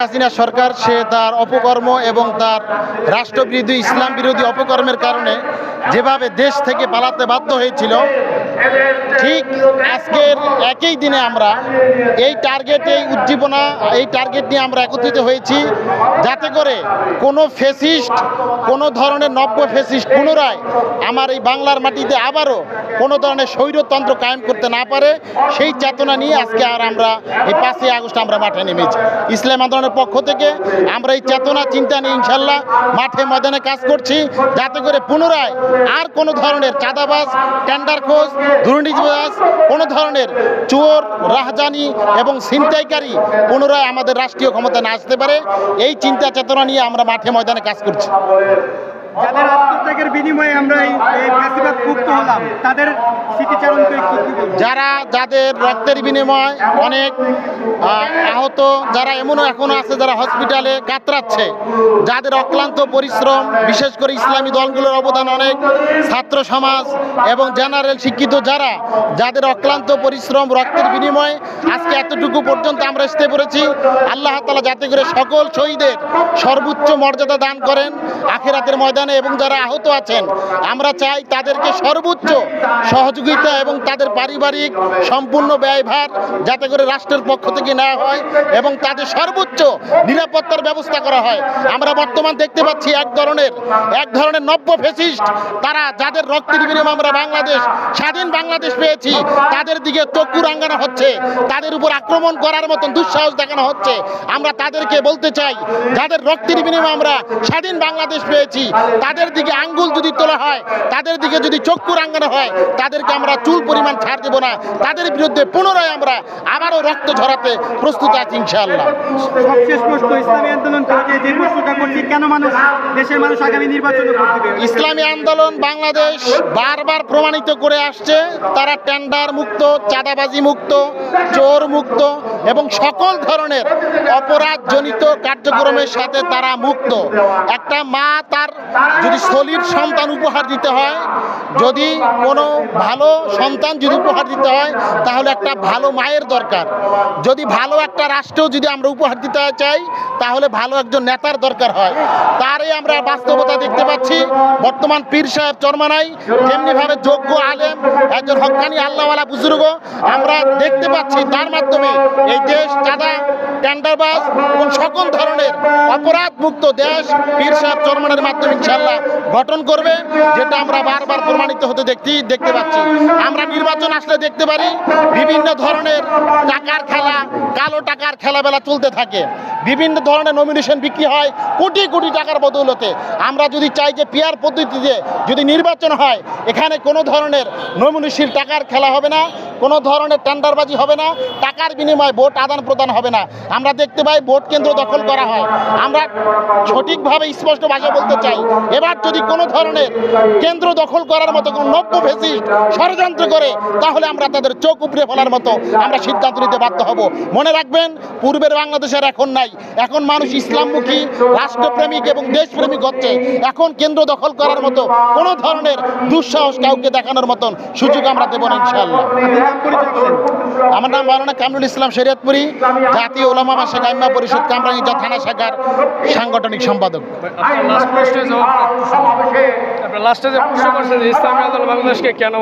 হাসিনা সরকার, সে তার অপকর্ম এবং তার রাষ্ট্রবিরোধী ইসলাম বিরোধী অপকর্মের কারণে যেভাবে দেশ থেকে পালাতে বাধ্য হয়েছিল ঠিক আজকের একই দিনে আমরা এই টার্গেট এই উজ্জীবনা এই টার্গেট নিয়ে আমরা একত্রিত হয়েছি। যাতে করে কোনো ফেসিস্ট কোনো ধরনের নব্য ফেসিস্ট পুনরায় আমার এই বাংলার মাটিতে আবারও কোনো ধরনের স্বৈরতন্ত্র কায়েম করতে না পারে, সেই চেতনা নিয়ে আজকে আর আমরা এই পাঁচই আগস্ট আমরা মাঠে নেমেছি। ইসলাম আন্দোলনের পক্ষ থেকে আমরা এই চেতনা, চিন্তা নিয়ে ইনশাল্লাহ মাঠে ময়দানে কাজ করছি, যাতে করে পুনরায় আর কোনো ধরনের চাঁদাবাজ টেন্ডার খোঁজ দুর্নীতিবাজ কোনো ধরনের চোর, রাহজানি এবং ছিনতাইকারী পুনরায় আমাদের রাষ্ট্রীয় ক্ষমতা না আসতে পারে। এই চিন্তা চেতনা নিয়ে আমরা মাঠে ময়দানে কাজ করছি। যাদের আত্মত্যাগের বিনিময়ে আমরা এই ফ্যাসিবাদ মুক্ত হলাম, তাদের স্মৃতিচারণ করে যারা যাদের রক্তের বিনিময় অনেক আহত, যারা এমনও এখনও আছে যারা হসপিটালে কাতরাচ্ছে, যাদের অক্লান্ত পরিশ্রম, বিশেষ করে ইসলামী দলগুলোর অবদান অনেক, ছাত্র সমাজ এবং জেনারেল শিক্ষিত যারা, যাদের অক্লান্ত পরিশ্রম, রক্তের বিনিময়ে আজকে এতটুকু পর্যন্ত আমরা আসতে পেরেছি। আল্লাহ তালা যাতে করে সকল শহীদের সর্বোচ্চ মর্যাদা দান করেন। আখেরাতের ময়দানে এবং যারা আহত আছেন, আমরা চাই তাদেরকে সর্বোচ্চ সহযোগিতা এবং তাদের পারিবারিক সম্পূর্ণ ব্যয়ভার যাতে করে রাষ্ট্রের পক্ষ থেকে নেওয়া হয় এবং তাদের সর্বোচ্চ নিরাপত্তার ব্যবস্থা করা হয়। আমরা বর্তমান দেখতে পাচ্ছি এক ধরনের এক ধরনের নব্য ফেসিস্ট, তারা যাদের রক্তের বিনিময়ে আমরা বাংলাদেশ, স্বাধীন বাংলাদেশ পেয়েছি, তাদের দিকে চক্ষু রাঙ্গানো হচ্ছে, তাদের উপর আক্রমণ করার মতন দুঃসাহস দেখানো হচ্ছে। আমরা তাদেরকে বলতে চাই, যাদের রক্তের বিনিময়ে আমরা স্বাধীন বাংলাদেশ পেয়েছি তাদের দিকে আঙ্গুল যদি তোলা হয় তাদের দিকে যদি চক্ষু রাঙ্গানো হয় তাদেরকে আমরা চুল পরিমাণ ছাড় দেবো না। তাদের বিরুদ্ধে পুনরায় আমরা আবারও রক্ত ঝরাতে প্রস্তুত আছি ইনশাআল্লাহ। সবশেষ প্রশ্ন ইসলামী আন্দোলন যে প্রশ্নটা করছি কেন মানুষ দেশের মানুষ আগামী নির্বাচনে ইসলামী আন্দোলন বাংলাদেশ বারবার প্রমাণিত করে আসছে তারা টেন্ডার মুক্ত চাঁদাবাজি মুক্ত চোর মুক্ত এবং সকল ধরনের অপরাধজনিত কার্যক্রমের সাথে তারা মুক্ত। একটা মা তার যদি সলিড সন্তান উপহার দিতে হয়, যদি কোনো ভালো সন্তান যদি উপহার দিতে হয়, তাহলে একটা ভালো মায়ের দরকার। যদি ভালো একটা রাষ্ট্র যদি আমরা উপহার দিতে চাই, তাহলে ভালো একজন নেতার দরকার হয়। তারই আমরা বাস্তবতা দেখতে পাচ্ছি। বর্তমান পীর সাহেব চরমানাই যেমনিভাবে যোগ্য আলেম, একজন হক্কানি আল্লাহওয়ালা বুজুর্গ। আমরা পাচ্ছি তার মাধ্যমে এই দেশ চাঁদা টেন্ডারবাজ এবং সকল ধরনের অপরাধ মুক্ত দেশ পীর সাহেব চরমানের মাধ্যমে ইনশাল্লাহ গঠন করবে, যেটা আমরা বারবার প্রমাণিত হতে দেখতে দেখতে পাচ্ছি। আমরা নির্বাচন আসলে দেখতে পারি, বিভিন্ন ধরনের টাকার খেলা, কালো টাকার খেলাবেলা চলতে থাকে। বিভিন্ন ধরনের নমিনেশন বিক্রি হয় কোটি কোটি টাকার বদৌলতে। আমরা যদি চাই যে পিয়ার পদ্ধতিতে যদি নির্বাচন হয়, এখানে কোনো ধরনের নমিনেশন টাকার খেলা হবে না। কোনো ধরনের টেন্ডারবাজি হবে না, টাকার বিনিময়ে ভোট আদান প্রদান হবে না। আমরা দেখতে পাই ভোট কেন্দ্র দখল করা হয়। আমরা সঠিকভাবে স্পষ্ট ভাষা বলতে চাই, এবার যদি কোনো ধরনের কেন্দ্র দখল করার মতো কোনো নব্য ফেসিস্ট ষড়যন্ত্র করে, তাহলে আমরা তাদের চোখ উপড়ে ফেলার মতো আমরা সিদ্ধান্ত নিতে বাধ্য হব। মনে রাখবেন, পূর্বের বাংলাদেশের এখন নাই। এখন মানুষ ইসলামমুখী, রাষ্ট্রপ্রেমিক এবং দেশপ্রেমিক হচ্ছে। এখন কেন্দ্র দখল করার মতো কোনো ধরনের দুঃসাহস কাউকে দেখানোর মতন সুযোগ আমরা দেবো না, ইনশাআল্লাহ। আমার নাম মাওলানা কামরুল ইসলাম শরিয়তপুরি জাতীয় ওলামা মাসা গাইমা পরিষদ কামরাঙ্গিজা থানা শাখার সাংগঠনিক সম্পাদক। লাস্ট প্রশ্নের জবাব আপনার লাস্টে যে প্রশ্ন করছে ইসলামী আন্দোলন বাংলাদেশকে কেন